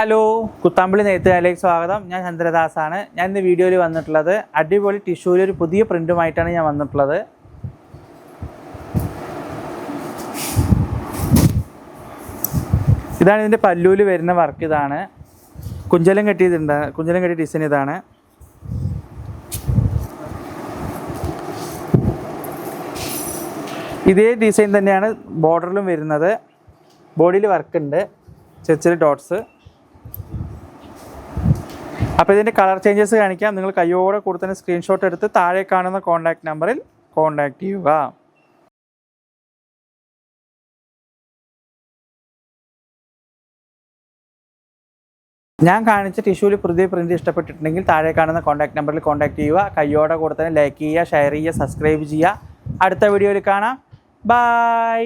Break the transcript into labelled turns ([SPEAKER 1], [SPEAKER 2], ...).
[SPEAKER 1] Hello Kuthampully നെയ്ത്തുകാരിലേക്ക് സ്വാഗതം. ഞാൻ ചന്ദ്രദാസാണ്. ഞാൻ ഇന്ന് വീഡിയോയിൽ വന്നിട്ടുള്ളത് അടിപൊളി ടിഷ്യൂവിൽ ഒരു പുതിയ പ്രിന്റുമായിട്ടാണ് ഞാൻ വന്നിട്ടുള്ളത്. ഇതാണ് ഇതിന്റെ പല്ലൂൽ വരുന്ന വർക്ക് ഇതാണ്. കുഞ്ചലം കെട്ടിയതുണ്ട് കുഞ്ചലം കെട്ടിയ ഡിസൈൻ ഇതാണ്. ഇതേ ഡിസൈൻ തന്നെയാണ് ബോർഡറിലും വരുന്നത്. ബോഡിയിൽ വർക്ക് ഉണ്ട്. ചെറിയ ചെറിയ ഡോട്ട്സ് അപ്പോൾ ഇതിന്റെ കളർ ചേഞ്ചസ് കാണിക്കാം. നിങ്ങൾ കയ്യോടെ കൂടെ തന്നെ സ്ക്രീൻഷോട്ട് എടുത്ത് താഴെ കാണുന്ന കോൺടാക്ട് നമ്പറിൽ കോൺടാക്ട് ചെയ്യുക. ഞാൻ കാണിച്ച ടിഷ്യൂവിൽ പുതിയ പ്രിന്റ് ഇഷ്ടപ്പെട്ടിട്ടുണ്ടെങ്കിൽ താഴെ കാണുന്ന കോൺടാക്ട് നമ്പറിൽ കോൺടാക്ട് ചെയ്യുക. കയ്യോടെ കൂടെ തന്നെ ലൈക്ക് ചെയ്യുക ഷെയർ ചെയ്യുക സബ്സ്ക്രൈബ് ചെയ്യുക. അടുത്ത വീഡിയോയിൽ കാണാം. ബൈ